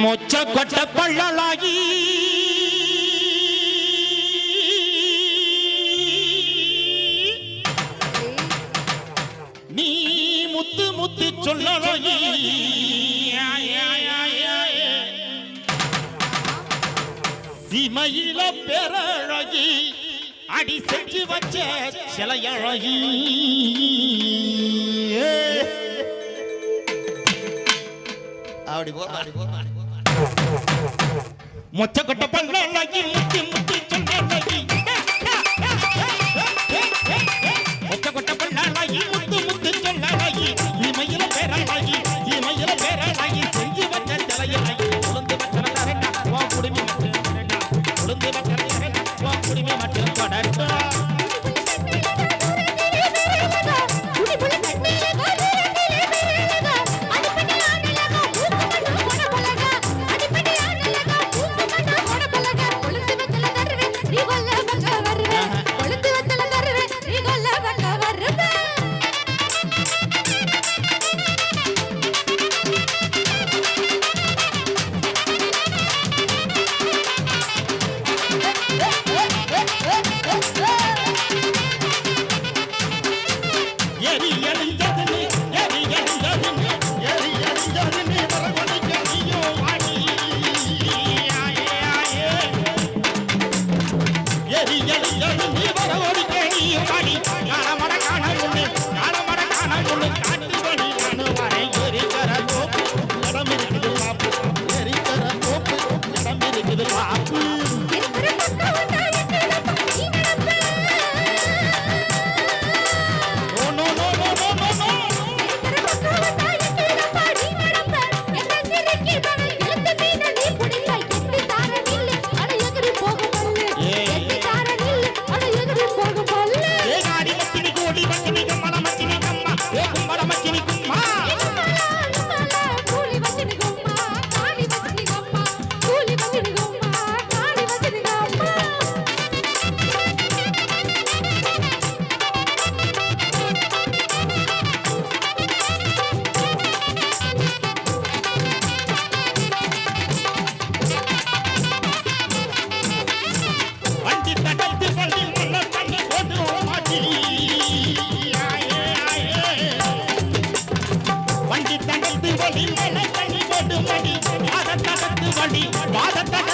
உச்சப்பட்ட பள்ளலாகி. நீ முத்து முத்து சொல்லலாகி சிமையில பெறழகி அடி செஞ்சு வச்ச சிலையழகி. அப்படி போறா அப்படி போறா மொச்சக்கட்ட பல்லாக்கி முத்தி வாடி வாதத்தை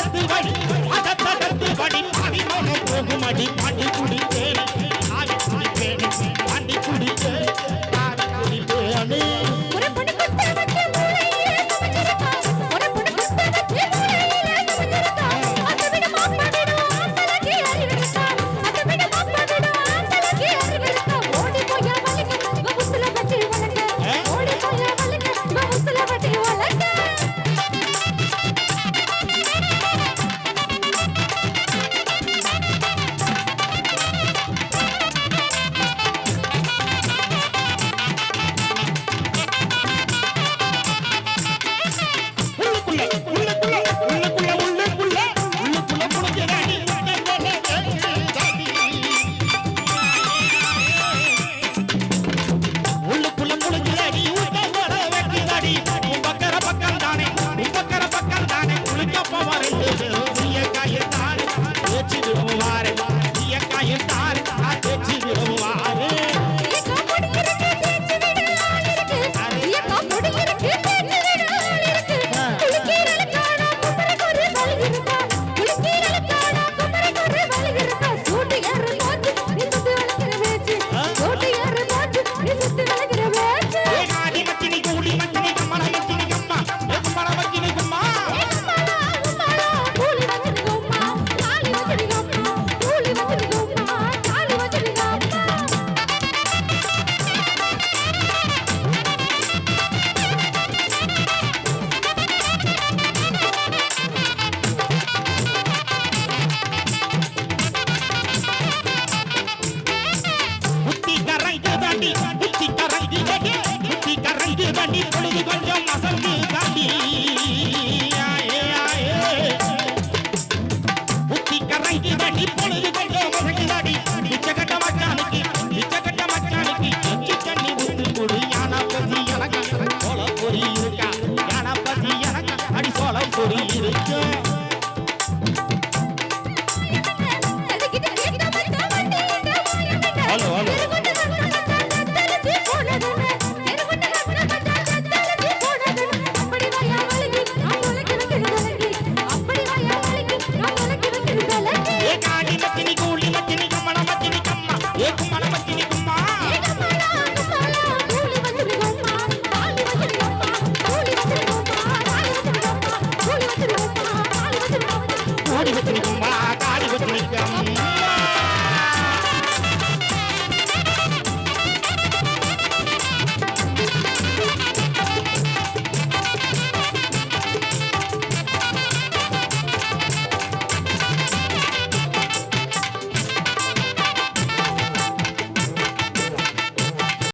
பொழுது ஓடி வச்சிருக்கோம் தாடி வச்சிருக்கோம்